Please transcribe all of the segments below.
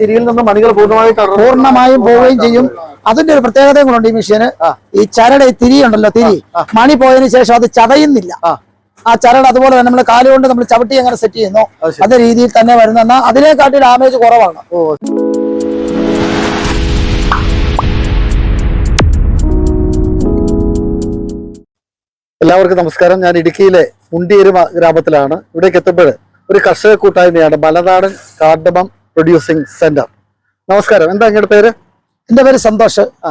തിരിയിൽ നിന്ന് മണികൾ പൂർണമായിട്ട്. പൂർണമായും പോവുകയും ചെയ്യും. അതിന്റെ ഒരു പ്രത്യേകതയും കൂടെ ഉണ്ട് ഈ മെഷീന്. ഈ ചരട് തിരി. ഉണ്ടല്ലോ തിരി മണി പോയതിനു ശേഷം അത് ചതയുന്നില്ല. ആ. ചരട് അതുപോലെ തന്നെ നമ്മൾ കാലുകൊണ്ട് നമ്മൾ ചവിട്ടി അങ്ങനെ സെറ്റ് ചെയ്യുന്നു. അത് അതേ രീതിയിൽ തന്നെ വരുന്ന. അതിനെക്കാട്ടി ഡാമേജ് കുറവാണ്. എല്ലാവർക്കും നമസ്കാരം. ഞാൻ ഇടുക്കിയിലെ മുണ്ടിയേരി ഗ്രാമത്തിലാണ്. ഇവിടേക്ക് എത്തുമ്പോൾ ഒരു കർഷക കൂട്ടായ്മയാണ്. മലനാടൻ കാർഡമം പ്രൊഡ്യൂസിംഗ് സെന്റർ നമസ്കാരം. എന്താ നിങ്ങളുടെ പേര്? എന്റെ പേര് സന്തോഷ്. ആ.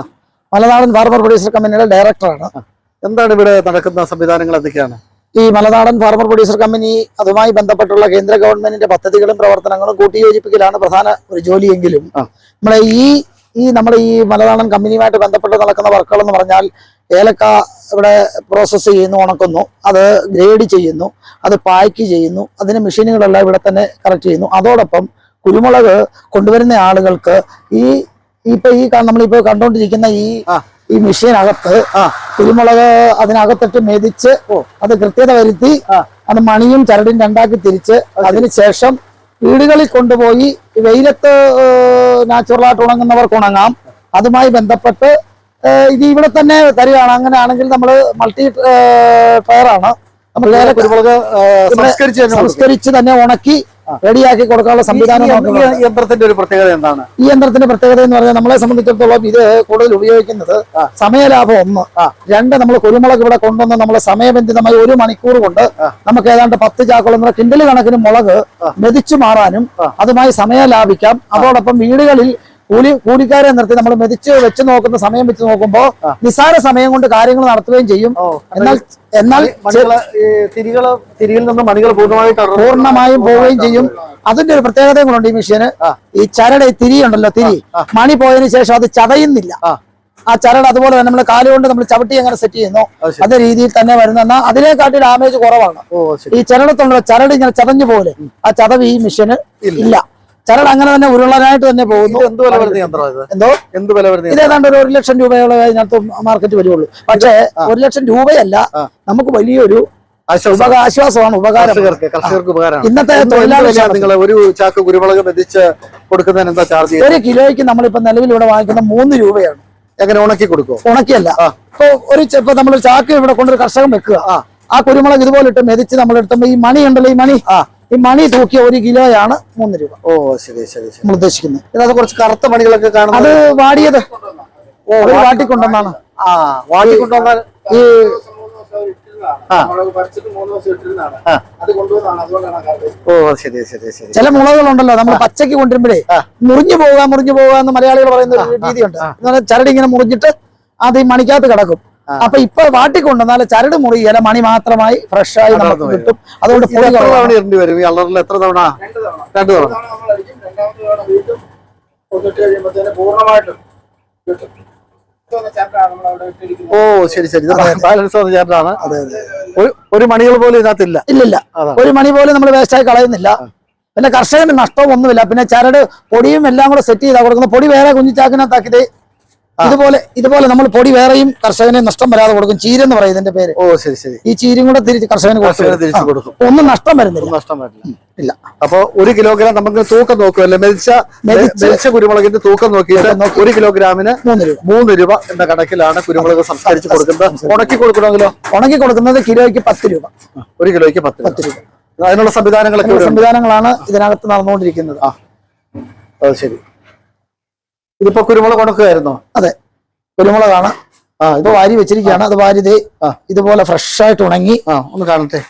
മലനാടൻ ഫാർമർ പ്രൊഡ്യൂസർ കമ്പനിയുടെ ഡയറക്ടറാണ് എന്താണ് ഇവിടെ നടക്കുന്ന സംവിധാനങ്ങൾ എന്തൊക്കെയാണ്? ഈ മലനാടൻ ഫാർമർ പ്രൊഡ്യൂസർ കമ്പനി അതുമായി ബന്ധപ്പെട്ടുള്ള കേന്ദ്ര ഗവൺമെന്റിന്റെ പദ്ധതികളും പ്രവർത്തനങ്ങളും കൂട്ടിയോജിപ്പിക്കലാണ് പ്രധാന ഒരു ജോലിയെങ്കിലും. നമ്മളെ ഈ ഈ നമ്മുടെ ഈ മലനാടൻ കമ്പനിയുമായിട്ട് ബന്ധപ്പെട്ട് നടക്കുന്ന വർക്കുകൾ എന്ന് പറഞ്ഞാൽ ഏലക്ക ഇവിടെ പ്രോസസ്സ് ചെയ്യുന്നു ഉണക്കുന്നു. അത് ഗ്രേഡ് ചെയ്യുന്നു അത് പായ്ക്ക് ചെയ്യുന്നു അതിന് മെഷീനുകളെല്ലാം ഇവിടെ തന്നെ കറക്റ്റ് ചെയ്യുന്നു. അതോടൊപ്പം കുരുമുളക് കൊണ്ടുവരുന്ന ആളുകൾക്ക് ഈ ഇപ്പൊ ഈ നമ്മളിപ്പോ കണ്ടോണ്ടിരിക്കുന്ന ഈ. ഈ മെഷീനകത്ത് കുരുമുളക് അതിനകത്തിട്ട് മെതിച്ച് അത് കൃത്യത വരുത്തി അത് മണിയും ചരടും രണ്ടാക്കി തിരിച്ച് അതിനുശേഷം വീടുകളിൽ കൊണ്ടുപോയി വെയിലത്ത് നാച്ചുറലായിട്ട് ഉണങ്ങുന്നവർക്ക് ഉണങ്ങാം. അതുമായി ബന്ധപ്പെട്ട് ഇത് ഇവിടെ തന്നെ തരികയാണ്. അങ്ങനെയാണെങ്കിൽ നമ്മൾ മൾട്ടി ടയറാണ്. നമ്മൾ കുരുമുളക്. സംസ്കരിച്ച് തന്നെ ഉണക്കി റെഡിയാക്കി കൊടുക്കാനുള്ള സംവിധാനം യന്ത്രത്തിന്റെ ഒരു പ്രത്യേകത എന്താണ്? ഈ യന്ത്രത്തിന്റെ പ്രത്യേകത എന്ന് പറഞ്ഞാൽ നമ്മളെ സംബന്ധിച്ചിടത്തോളം ഇത് കൂടുതൽ ഉപയോഗിക്കുന്നത് സമയലാഭം ഒന്ന്. രണ്ട് നമ്മൾ കുരുമുളക് ഇവിടെ കൊണ്ടുവന്ന് നമ്മൾ സമയബന്ധിതമായി ഒരു മണിക്കൂർ കൊണ്ട് നമുക്ക് ഏതാണ്ട് പത്ത് ചാക്കുളം കിണ്ടൽ കണക്കിന് മുളക് മെതിച്ചു മാറാനും അതുമായി സമയം ലാഭിക്കാം. അതോടൊപ്പം വീടുകളിൽ കൂലി കൂലിക്കാരെ നിർത്തി നമ്മൾ മെതിച്ച് വെച്ച് നോക്കുന്ന സമയം വെച്ച് നോക്കുമ്പോൾ നിസ്സാര സമയം കൊണ്ട് കാര്യങ്ങൾ നടത്തുകയും ചെയ്യും. എന്നാൽ എന്നാൽ തിരിയിൽ നിന്ന് മണികൾ പൂർണമായിട്ട്. പൂർണമായും പോവുകയും ചെയ്യും. അതിന്റെ ഒരു പ്രത്യേകതയും കൂടെ ഈ മെഷീന് ഈ ചരട് തിരി ഉണ്ടല്ലോ തിരി. മണി പോയതിനു ശേഷം അത് ചതയുന്നില്ല. ആ. ചരട് അതുപോലെ തന്നെ നമ്മൾ കാലുകൊണ്ട് നമ്മൾ ചവിട്ടി എങ്ങനെ സെറ്റ് ചെയ്യുന്നു. അതേ രീതിയിൽ തന്നെ വരുന്ന. അതിനെക്കാട്ടി ഡാമേജ് കുറവാണ്. ഈ ചരടത്തുള്ള ചരട് ഇങ്ങനെ ചതഞ്ഞു പോലെ ആ ചതവ് ഈ മെഷീന് ഇല്ല. ചരട് അങ്ങനെ തന്നെ ഉരുളനായിട്ട് തന്നെ പോകുന്നു. എന്ത് വില വരുന്ന യന്ത്രം ഇത്? എന്തോ? എന്ത് വില വരുന്ന ഇത് ഏതാണ്ട് ഒരു ഒരു ലക്ഷം രൂപയോളം അതിനകത്ത് മാർക്കറ്റ് വരുള്ളൂ. പക്ഷേ ഒരു ലക്ഷം രൂപയല്ല നമുക്ക് വലിയൊരു ആശ്വാസമാണ് ഉപകാരം. കർഷകർക്ക് ഇന്നത്തെ നിങ്ങൾ ഒരു ചാക്ക് കുരുമുളക് മെതിച്ച് കൊടുക്കുന്നതിന് എന്താ ചാർജ് ചെയ്യുന്നത്? ഒരു കിലോയ്ക്ക് നമ്മളിപ്പോ നിലവിൽ ഇവിടെ വാങ്ങിക്കുന്ന മൂന്ന് രൂപയാണ്. എങ്ങനെ ഉണക്കി കൊടുക്കും ഉണക്കിയല്ല. ഇപ്പൊ ഒരു ഇപ്പൊ നമ്മൾ ചാക്ക് ഇവിടെ കൊണ്ടൊരു കർഷകൻ വെക്കുക. ആ. ആ കുരുമുളക് ഇതുപോലെ ഇട്ട് മെതിച്ച് നമ്മൾ എടുത്തുമ്പോ ഈ മണി ഉണ്ടല്ലോ ഈ മണി. ആ. ഈ മണി തൂക്കിയ ഒരു കിലോയാണ് മൂന്ന് രൂപ. ഓ ശരി ശരി ശരി. നമ്മൾ ഉദ്ദേശിക്കുന്നത് അത് കുറച്ച് കറുത്ത മണികളൊക്കെ അത് കാണുന്നത് വാടിയത്. ഓ വാട്ടിക്കൊണ്ടെന്നാണ് ആ വാട്ടി കൊണ്ടുവന്നാൽ ഈ. അത് ഓ ശരി ശരി ശരി. ചില മുളകളുണ്ടല്ലോ നമ്മൾ പച്ചക്ക് കൊണ്ടുവരുമ്പോഴേ മുറിഞ്ഞു പോവുക മുറിഞ്ഞു പോവുക എന്ന് മലയാളികൾ പറയുന്ന ഒരു രീതിയുണ്ട്. ചരടി ഇങ്ങനെ മുറിഞ്ഞിട്ട് അത് ഈ മണിക്കകത്ത് കിടക്കും. അപ്പൊ ഇപ്പൊ വാട്ടിക്കൊണ്ടുവന്നാൽ ചരട് മുറിയല മണി മാത്രമായി ഫ്രഷ് ആയി നമുക്ക് കിട്ടും. അതുകൊണ്ട് തവണ വരും? ഈ അലറിൽ എത്ര തവണ? രണ്ട് തവണ. ഓ ശരി ശരി. ഇത് ബാലൻസ് വന്ന ചേട്ടനാണ് ഒരു ഒരു മണികൾ പോലും ഇതിനകത്തില്ല. ഇല്ലില്ല. ഒരു മണി പോലും നമ്മൾ വേസ്റ്റായി കളയുന്നില്ല. പിന്നെ കർഷകന് നഷ്ടമൊന്നുമില്ല. പിന്നെ ചരട് പൊടിയും എല്ലാം കൂടെ സെറ്റ് ചെയ്താ കൊടുക്കുന്നത്. പൊടി വേറെ കുഞ്ഞിച്ചാക്കിനകത്താക്കിയത് ഇതുപോലെ ഇതുപോലെ നമ്മൾ പൊടി വേറെയും കർഷകനെ നഷ്ടം വരാതെ കൊടുക്കും. ചീരെന്ന് പറയും ഇതിന്റെ പേര്. ഓ ശരി ശരി. ഈ ചീരും കൂടെ തിരിച്ച് കർഷകന് തിരിച്ചു കൊടുക്കും. ഒന്നും നഷ്ടം വരുന്നില്ല. നഷ്ടം വരുന്നില്ല. ഇല്ല. അപ്പൊ ഒരു കിലോഗ്രാം നമുക്ക് തൂക്കം നോക്കുമല്ലേ മെതിച്ച മെലിച്ച മെതിച്ച കുരുമുളകിന്റെ തൂക്കം നോക്കിയിട്ട് ഒരു കിലോഗ്രാമിന് മൂന്ന് രൂപ. മൂന്ന് രൂപ എന്ന കണക്കിലാണ് കുരുമുളക് സംസ്കരിച്ച് കൊടുക്കുന്നത്. ഉണക്കി കൊടുക്കണമെങ്കിലോ? ഉണക്കി കൊടുക്കുന്നത് കിലോയ്ക്ക് പത്ത് രൂപ. ഒരു കിലോയ്ക്ക് പത്ത് പത്ത് രൂപ. അതിനുള്ള സംവിധാനങ്ങളൊക്കെ. സംവിധാനങ്ങളാണ് ഇതിനകത്ത് നടന്നുകൊണ്ടിരിക്കുന്നത്. ആ. അത് ശരി. ഇതിപ്പോ കുരുമുളക് ഉണക്കുമായിരുന്നോ അതെ. കുരുമുളകാണ്. ആ ഇത് വാരി വെച്ചിരിക്കുകയാണ്. അത് വാരി ദേ ഇതുപോലെ ഫ്രഷ് ആയിട്ട് ഉണങ്ങി. ആ ഒന്ന് കാണട്ടെ.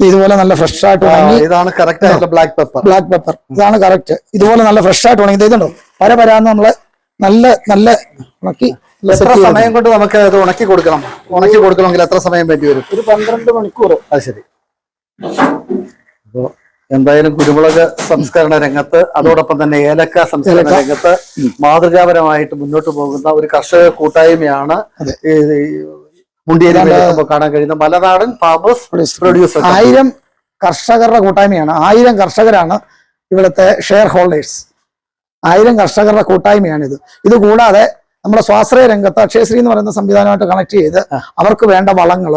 ഇതുപോലെ നല്ല ഫ്രഷ് ആയിട്ട് ഉണങ്ങി. ഇതാണ് കറക്റ്റ് ആയിട്ടുള്ള ബ്ലാക്ക് പെപ്പർ ബ്ലാക്ക് പെപ്പർ ഇതാണ് കറക്റ്റ് ഇതുപോലെ നല്ല ഫ്രഷ് ആയിട്ട് ഉണങ്ങി ഇതുണ്ടോ? പര പരാന്ന് നമ്മൾ നല്ല നല്ല ഉണക്കി എത്ര സമയം കൊണ്ട് നമുക്ക് ഇത് ഉണക്കി കൊടുക്കണം? ഉണക്കി കൊടുക്കണമെങ്കിൽ എത്ര സമയം വേണ്ടി വരും? ഒരു പന്ത്രണ്ട് മണിക്കൂർ അത് ശരി. അപ്പോ എന്തായാലും കുരുമുളക് സംസ്കരണ രംഗത്ത് അതോടൊപ്പം തന്നെ ഏലക്ക സംസ്കരണ. രംഗത്ത് മാതൃകാപരമായിട്ട് മുന്നോട്ട് പോകുന്ന ഒരു കർഷക കൂട്ടായ്മയാണ് മുണ്ടിയേരി കാണാൻ കഴിയുന്ന മലനാടൻ ഫാമേഴ്സ് പ്രൊഡ്യൂസർ ആയിരം കർഷകരുടെ കൂട്ടായ്മയാണ്. ആയിരം കർഷകരാണ് ഇവിടുത്തെ ഷെയർ ഹോൾഡേഴ്സ് ആയിരം കർഷകരുടെ കൂട്ടായ്മയാണ് ഇത് ഇത് കൂടാതെ നമ്മുടെ സ്വാശ്രയ രംഗത്ത് അക്ഷയശ്രീ എന്ന് പറയുന്ന സംവിധാനമായിട്ട് കണക്ട് ചെയ്ത് അവർക്ക് വേണ്ട വളങ്ങൾ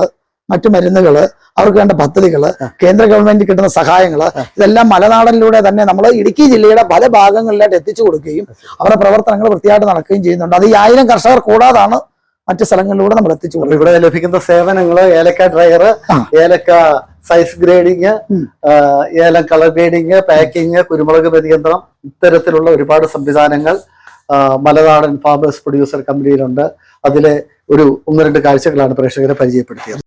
മറ്റു മരുന്നുകൾ അവർക്ക് വേണ്ട പദ്ധതികൾ കേന്ദ്ര ഗവൺമെന്റ് കിട്ടുന്ന സഹായങ്ങൾ ഇതെല്ലാം മലനാടനിലൂടെ തന്നെ നമ്മൾ ഇടുക്കി ജില്ലയുടെ പല ഭാഗങ്ങളിലായിട്ട് എത്തിച്ചു കൊടുക്കുകയും അവരുടെ പ്രവർത്തനങ്ങൾ വൃത്തിയായിട്ട് നടക്കുകയും ചെയ്യുന്നുണ്ട്. അത് ഈ ആയിരം കർഷകർ കൂടാതാണ് മറ്റു സ്ഥലങ്ങളിലൂടെ നമ്മൾ എത്തിച്ചു കൊടുക്കുന്നത്. ഇവിടെ ലഭിക്കുന്ന സേവനങ്ങൾ ഏലക്ക ഡ്രയർ ഏലക്ക സൈസ് ഗ്രേഡിങ്. ഏലം കളർ ഗ്രേഡിങ് പാക്കിങ് കുരുമുളക് പരിയന്ത്രം ഇത്തരത്തിലുള്ള ഒരുപാട് സംവിധാനങ്ങൾ മലനാടൻ ഫാമേഴ്സ് പ്രൊഡ്യൂസർ കമ്പനിയിലുണ്ട് അതിലെ ഒരു ഒന്ന് രണ്ട് കാഴ്ചകളാണ് പ്രേക്ഷകരെ പരിചയപ്പെടുത്തിയത്.